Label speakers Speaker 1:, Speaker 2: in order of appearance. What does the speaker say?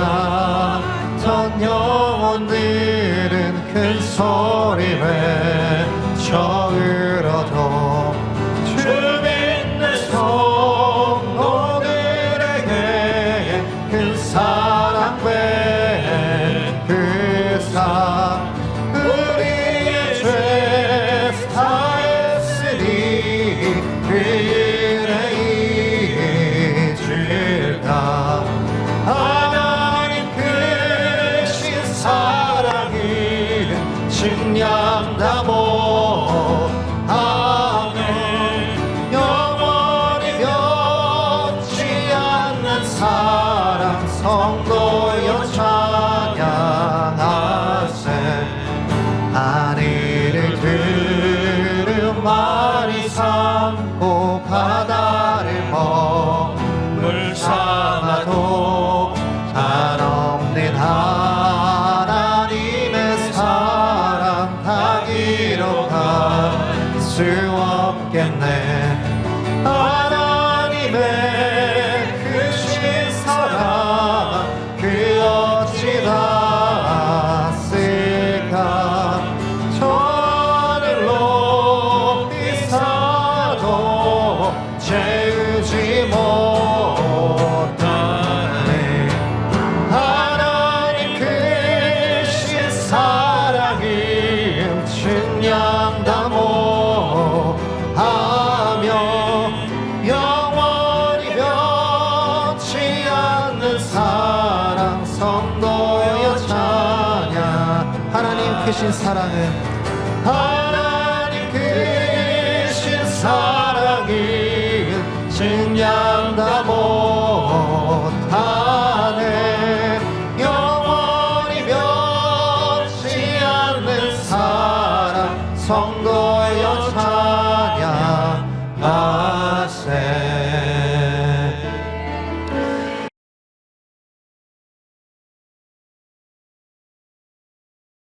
Speaker 1: 할렐루야. 전 영혼들은 큰 소리 외쳐 울어도 주 믿는 성도들에게 그 사랑 외에 그 사랑 우리의 죄 사했으니 그래 잊을까? 양다모. 계신 사랑은 하나님 계신 사랑이 증량 다 못하네. 영원히 변치 않는 사랑 성도